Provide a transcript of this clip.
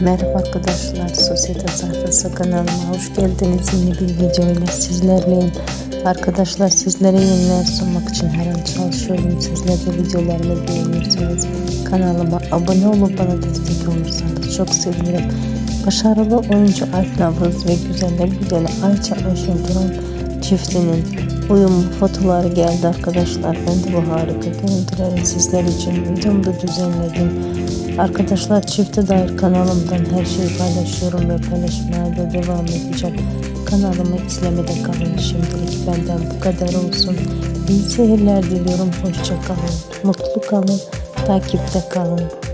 Merhaba arkadaşlar, Sosyete Sayfası kanalıma hoş geldiniz. Yeni bir video ile sizlerleyim. Arkadaşlar sizlere yeniler sunmak için her an çalışıyorum. Sizler de videolarımı beğenirseniz kanalıma abone olup bana destek olursanız çok sevinirim. Başarılı oyuncu Alp Navruz ve güzeller güzeli Ayça Turan çiftinin uyumlu fotoğrafları geldi arkadaşlar. Ben de bu harika görüntüleri sizler için videomda düzenledim. Arkadaşlar çifte dair kanalımdan her şeyi paylaşıyorum ve paylaşmaya da devam edeceğim. Kanalımı izlemede kalın. Şimdilik benden bu kadar olsun. İyi seyirler diliyorum. Hoşça kalın. Mutlu kalın. Takipte kalın.